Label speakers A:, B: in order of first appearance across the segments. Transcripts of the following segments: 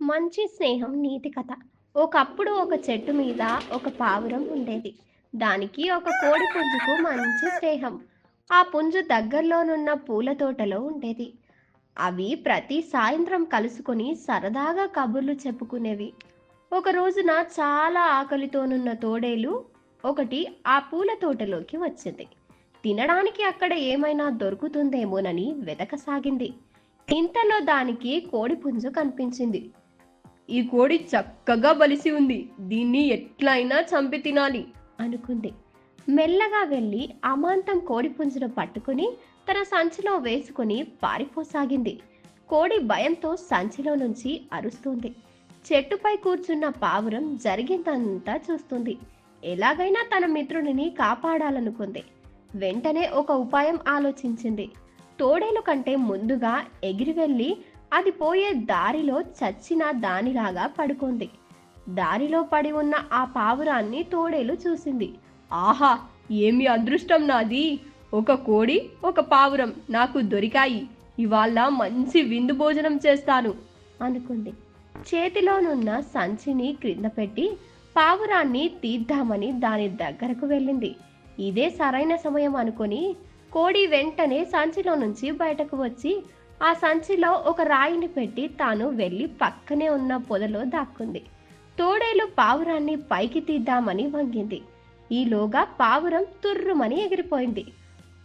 A: మంచి స్నేహం నీతి కథ. ఒకప్పుడు ఒక చెట్టు మీద ఒక పావురం ఉండేది. దానికి ఒక కోడి పుంజుకు మంచి స్నేహం. ఆ పుంజు దగ్గరలోనున్న పూల తోటలో ఉండేది. అవి ప్రతి సాయంత్రం కలుసుకొని సరదాగా కబుర్లు చెప్పుకునేవి. ఒక రోజున చాలా ఆకలితోనున్న తోడేలు ఒకటి ఆ పూల తోటలోకి వచ్చింది. తినడానికి అక్కడ ఏమైనా దొరుకుతుందేమోనని వెతకసాగింది. ఇంతలో దానికి కోడి పుంజు కనిపించింది.
B: ఈ కోడి చక్కగా బలిసి ఉంది. దీన్ని ఎట్లయినా చంపి తినాలి.
A: అనుకుంది. మెల్లగా వెళ్ళి అమాంతం కోడి పుంజును పట్టుకుని తన సంచిలో వేసుకుని పారిపోసాగింది. కోడి భయంతో సంచిలో నుంచి అరుస్తుంది. చెట్టుపై కూర్చున్న పావురం జరిగిందంతా చూస్తుంది. ఎలాగైనా తన మిత్రుడిని కాపాడాలనుకుంది. వెంటనే ఒక ఉపాయం ఆలోచించింది. తోడేలు కంటే ముందుగా ఎగిరి వెళ్ళి అది పోయే దారిలో చచ్చిన దానిలాగా పడుకుంది. దారిలో పడి ఉన్న ఆ పావురాన్ని తోడేలు చూసింది.
B: ఆహా ఏమి అదృష్టం నాది. ఒక కోడి ఒక పావురం నాకు దొరికాయి. ఇవాళ మంచి విందు భోజనం చేస్తాను
A: అనుకుంది. చేతిలోనున్న సంచిని క్రింద పెట్టి పావురాన్ని తీద్దామని దాని దగ్గరకు వెళ్ళింది. ఇదే సరైన సమయం అనుకొని కోడి వెంటనే సంచిలో నుంచి బయటకు వచ్చి ఆ సంచిలో ఒక రాయిని పెట్టి తాను వెళ్ళి పక్కనే ఉన్న పొదలో దాక్కుంది. తోడేలు పావురాన్ని పైకి తీద్దామని వంగింది. ఈలోగా పావురం తుర్రుమని ఎగిరిపోయింది.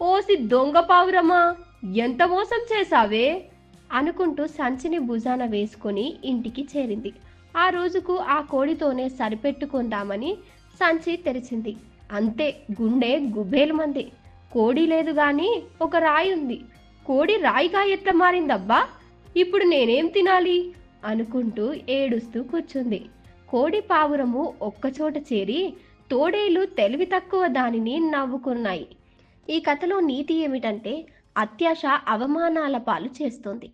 B: ఓసి దొంగ పావురమా? ఎంత మోసం చేశావే?
A: అనుకుంటూ సంచిని భుజాన వేసుకుని ఇంటికి చేరింది. ఆ రోజుకు ఆ కోడితోనే సరిపెట్టుకుందామని సంచి తెరిచింది. అంతే గుండె గుబేలుమంది. కోడి లేదు గాని ఒక రాయి ఉంది. కోడి రాయిగా ఎట్లా మారిందబ్బా? ఇప్పుడు నేనేం తినాలి? అనుకుంటూ ఏడుస్తూ కూర్చుంది. కోడి పావురము ఒక్కచోట చేరి తోడేలు తెలివి తక్కువ దానిని నవ్వుకున్నాయి. ఈ కథలో నీతి ఏమిటంటే అత్యాశ అవమానాల పాలు చేస్తుంది.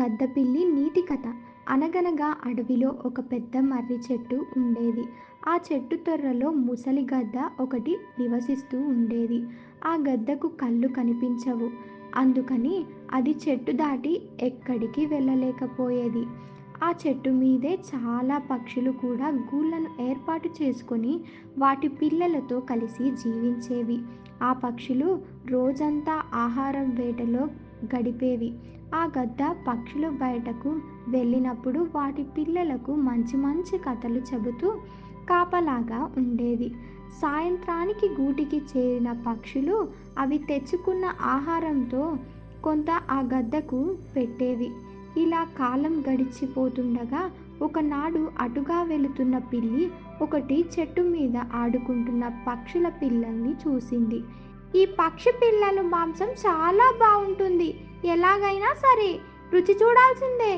C: గద్దపిల్లి నీతి కథ. అనగనగా అడవిలో ఒక పెద్ద మర్రి చెట్టు ఉండేది. ఆ చెట్టు తొర్రలో ముసలి గద్ద ఒకటి నివసిస్తూ ఉండేది. ఆ గద్దకు కళ్ళు కనిపించవు. అందుకని అది చెట్టు దాటి ఎక్కడికి వెళ్ళలేకపోయేది. ఆ చెట్టు మీదే చాలా పక్షులు కూడా గూళ్ళను ఏర్పాటు చేసుకొని వాటి పిల్లలతో కలిసి జీవించేవి. ఆ పక్షులు రోజంతా ఆహారం వేటలో గడిపేవి. ఆ గద్ద పక్షులు బయటకు వెళ్ళినప్పుడు వాటి పిల్లలకు మంచి మంచి కథలు చెబుతూ కాపలాగా ఉండేది. సాయంత్రానికి గూటికి చేరిన పక్షులు అవి తెచ్చుకున్న ఆహారంతో కొంత ఆ గద్దకు పెట్టేవి. ఇలా కాలం గడిచిపోతుండగా ఒకనాడు అటుగా వెళుతున్న పిల్లి ఒకటి చెట్టు మీద ఆడుకుంటున్న పక్షుల పిల్లల్ని చూసింది. ఈ పక్షి పిల్లల మాంసం చాలా బాగుంటుంది ఎలాగైనా సరే రుచి చూడాల్సిందే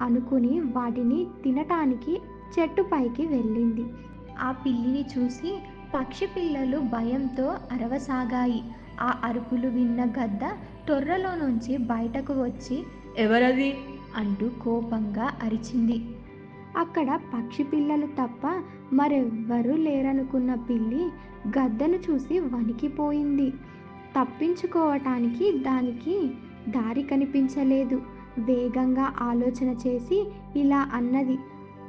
C: అనుకుని వాటిని తినటానికి చెట్టుపైకి వెళ్ళింది. ఆ పిల్లిని చూసి పక్షి పిల్లలు భయంతో అరవసాగాయి. ఆ అరుపులు విన్న గద్ద తొర్రలో నుంచి బయటకు వచ్చి
B: ఎవరది?
C: అంటూ కోపంగా అరిచింది. అక్కడ పక్షి పిల్లలు తప్ప మరెవ్వరూ లేరనుకున్న పిల్లి గద్దను చూసి వణికిపోయింది. తప్పించుకోవటానికి దానికి దారి కనిపించలేదు. వేగంగా ఆలోచన చేసి ఇలా అన్నది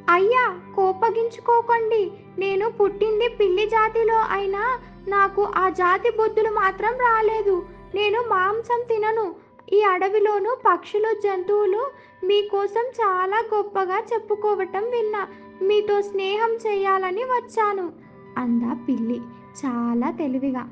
C: అయ్యా కోపగించుకోకండి. నేను పుట్టింది పిల్లి జాతిలో అయినా నాకు ఆ జాతి బుద్ధులు మాత్రం రాలేదు. నేను మాంసం తినను. ఈ అడవిలోను పక్షులు జంతువులు మీకోసం చాలా గొప్పగా చెప్పుకోవటం విన్నా. మీతో స్నేహం చేయాలని వచ్చాను అందా పిల్లి చాలా తెలివిగా.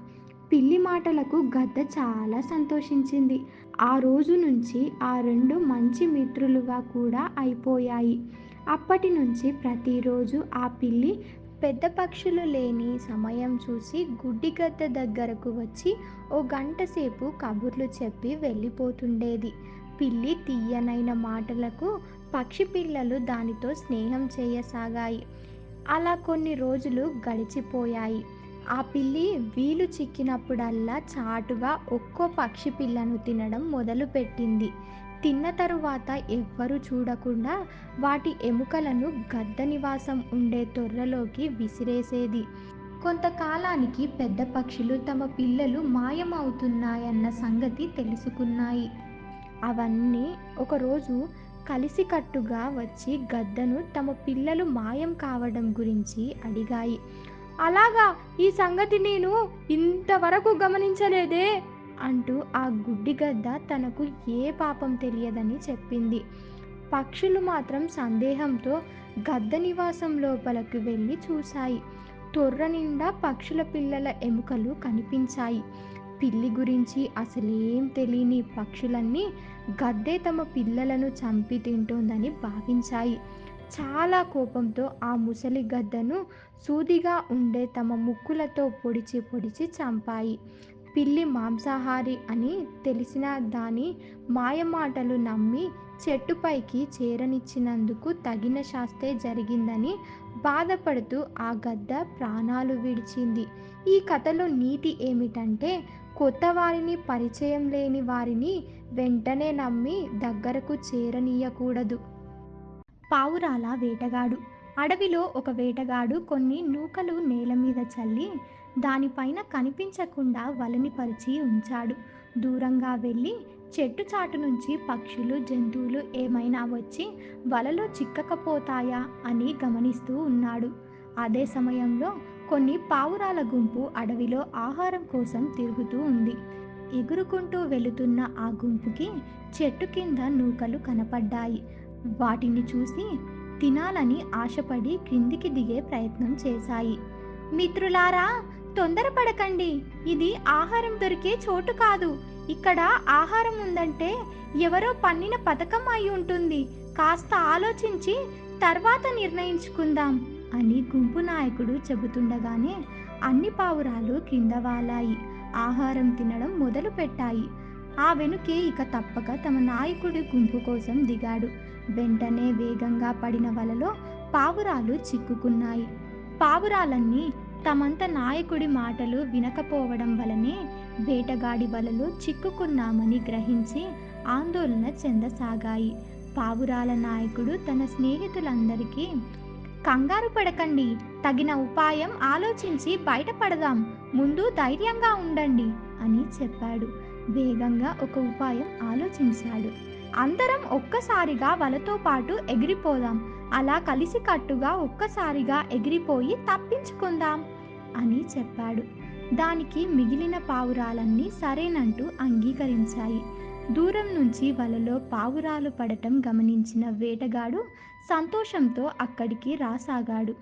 C: పిల్లి మాటలకు గద్ద చాలా సంతోషించింది. ఆ రోజు నుంచి ఆ రెండు మంచి మిత్రులుగా కూడా అయిపోయాయి. అప్పటి నుంచి ప్రతిరోజు ఆ పిల్లి పెద్ద పక్షులు లేని సమయం చూసి గుడ్డిగద్ద దగ్గరకు వచ్చి ఓ గంట సేపు కబుర్లు చెప్పి వెళ్ళిపోతుండేది. పిల్లి తీయనైన మాటలకు పక్షి పిల్లలు దానితో స్నేహం చేయసాగాయి. అలా కొన్ని రోజులు గడిచిపోయాయి. ఆ పిల్లి వీలు చిక్కినప్పుడల్లా చాటుగా ఒక్కో పక్షి పిల్లను తినడం మొదలుపెట్టింది. తిన్న తరువాత ఎవ్వరూ చూడకుండా వాటి ఎముకలను గద్ద నివాసం ఉండే తొర్రలోకి విసిరేసేది. కొంతకాలానికి పెద్ద పక్షులు తమ పిల్లలు మాయమవుతున్నాయన్న సంగతి తెలుసుకున్నాయి. అవన్నీ ఒకరోజు కలిసికట్టుగా వచ్చి గద్దను తమ పిల్లలు మాయం కావడం గురించి అడిగాయి. అలాగా ఈ సంగతి నేను ఇంతవరకు గమనించలేదే. అంటూ ఆ గుడ్డి గద్ద తనకు ఏ పాపం తెలియదని చెప్పింది. పక్షులు మాత్రం సందేహంతో గద్ద నివాసం లోపలకు వెళ్ళి చూశాయి. తొర్ర నిండా పక్షుల పిల్లల ఎముకలు కనిపించాయి. పిల్లి గురించి అసలేం తెలియని పక్షులన్నీ గద్దే తమ పిల్లలను చంపి తింటోందని భావించాయి. చాలా కోపంతో ఆ ముసలి గద్దను సూదిగా ఉండే తమ ముక్కులతో పొడిచి పొడిచి చంపాయి. పిల్లి మాంసాహారి అని తెలిసిన దాని మాయమాటలు నమ్మి చెట్టుపైకి చేరనిచ్చినందుకు తగిన శాస్తే జరిగిందని బాధపడుతూ ఆ గద్ద ప్రాణాలు విడిచింది. ఈ కథలో నీతి ఏమిటంటే కొత్త వారిని పరిచయం లేని వారిని వెంటనే నమ్మి దగ్గరకు చేరనీయకూడదు. పావురాల వేటగాడు. అడవిలో ఒక వేటగాడు కొన్ని నూకలు నేల మీద చల్లి దానిపైన కనిపించకుండా వలని పరిచి ఉంచాడు. దూరంగా వెళ్ళి చెట్టు చాటు నుంచి పక్షులు జంతువులు ఏమైనా వచ్చి వలలో చిక్కకపోతాయా అని గమనిస్తూ ఉన్నాడు. అదే సమయంలో కొన్ని పావురాల గుంపు అడవిలో ఆహారం కోసం తిరుగుతూ ఉంది. ఎగురుకుంటూ వెళుతున్న ఆ గుంపుకి చెట్టు కింద నూకలు కనపడ్డాయి. వాటిని చూసి తినాలని ఆశపడి క్రిందికి దిగే ప్రయత్నం చేశాయి. మిత్రులారా తొందరపడకండి. ఇది ఆహారం దొరికే చోటు కాదు. ఇక్కడ ఆహారం ఉందంటే ఎవరో పన్నిన పథకం అయి ఉంటుంది. కాస్త ఆలోచించి తర్వాత నిర్ణయించుకుందాం అని గుంపు నాయకుడు చెబుతుండగానే అన్ని పావురాలు కింద వాలాయి. ఆహారం తినడం మొదలు పెట్టాయి. ఆ వెనుకే ఇక తప్పక తమ నాయకుడి గుంపు కోసం దిగాడు. వెంటనే వేగంగా పడిన వలలో పావురాలు చిక్కుకున్నాయి. పావురాలన్నీ తమంత నాయకుడి మాటలు వినకపోవడం వలనే వేటగాడి వలలో చిక్కుకున్నామని గ్రహించి ఆందోళన చెందసాగాయి. పావురాల నాయకుడు తన స్నేహితులందరికీ కంగారు పడకండి తగిన ఉపాయం ఆలోచించి బయటపడదాం ముందు ధైర్యంగా ఉండండి అని చెప్పాడు. వేగంగా ఒక ఉపాయం ఆలోచించాడు. అందరం ఒక్కసారిగా వలతో పాటు ఎగిరిపోదాం అలా కలిసికట్టుగా ఒక్కసారిగా ఎగిరిపోయి తప్పించుకుందాం అని చెప్పాడు. దానికి మిగిలిన పావురాలన్నీ సరేనంటూ అంగీకరించాయి. దూరం నుంచి వలలో పావురాలు పడటం గమనించిన వేటగాడు సంతోషంతో అక్కడికి రాసాగాడు.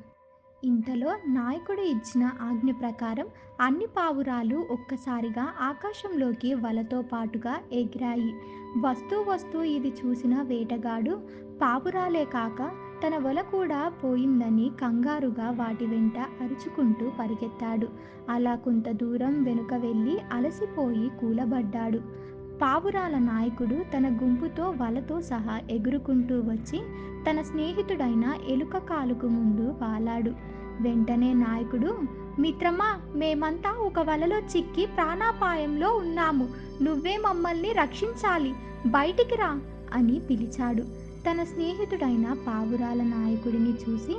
C: ఇంతలో నాయకుడు ఇచ్చిన ఆజ్ఞ ప్రకారం అన్ని పావురాలు ఒక్కసారిగా ఆకాశంలోకి వలతో పాటుగా ఎగిరాయి. వస్తూ వస్తూ ఇది చూసిన వేటగాడు పావురాలే కాక తన వల కూడా పోయిందని కంగారుగా వాటి వెంట అరుచుకుంటూ పరిగెత్తాడు. అలా కొంత దూరం వెనుక వెళ్ళి అలసిపోయి కూలబడ్డాడు. పావురాల నాయకుడు తన గుంపుతో వలతో సహా ఎగురుకుంటూ వచ్చి తన స్నేహితుడైన ఎలుక కాలుకు ముందు వాలాడు. వెంటనే నాయకుడు మిత్రమా మేమంతా ఒక వలలో చిక్కి ప్రాణాపాయంలో ఉన్నాము. నువ్వే మమ్మల్ని రక్షించాలి. బయటికి రా అని పిలిచాడు. తన స్నేహితుడైన పావురాల నాయకుడిని చూసి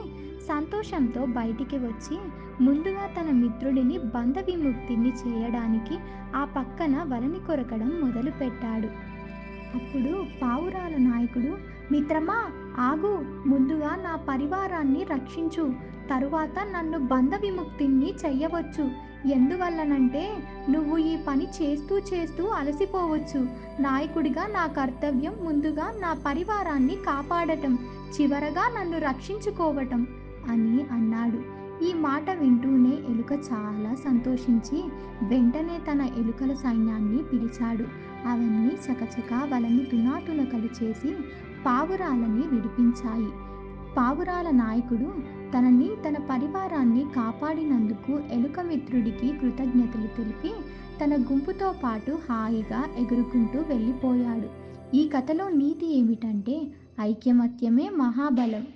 C: సంతోషంతో బయటికి వచ్చి ముందుగా తన మిత్రుడిని బంధ విముక్తిని చేయడానికి ఆ పక్కన వలని కొరకడం మొదలుపెట్టాడు. అప్పుడు పావురాల నాయకుడు మిత్రమా ఆగు ముందుగా నా పరివారాన్ని రక్షించు. తరువాత నన్ను బంధ విముక్తిని చెయ్యవచ్చు. ఎందువల్లనంటే నువ్వు ఈ పని చేస్తూ చేస్తూ అలసిపోవచ్చు. నాయకుడిగా నా కర్తవ్యం ముందుగా నా పరివారాన్ని కాపాడటం. చివరగా నన్ను రక్షించుకోవటం. అని అన్నాడు. ఈ మాట వింటూనే ఎలుక చాలా సంతోషించి వెంటనే తన ఎలుకల సైన్యాన్ని పిలిచాడు. అవన్నీ చకచకా వలని తునాతునకలు చేసి పావురాలని విడిపించాయి. పావురాల నాయకుడు తనని తన పరివారాన్ని కాపాడినందుకు ఎలుక మిత్రుడికి కృతజ్ఞతలు తెలిపి తన గుంపుతో పాటు హాయిగా ఎగురుకుంటూ వెళ్ళిపోయాడు. ఈ కథలో నీతి ఏమిటంటే ఐక్యమత్యమే మహాబలం.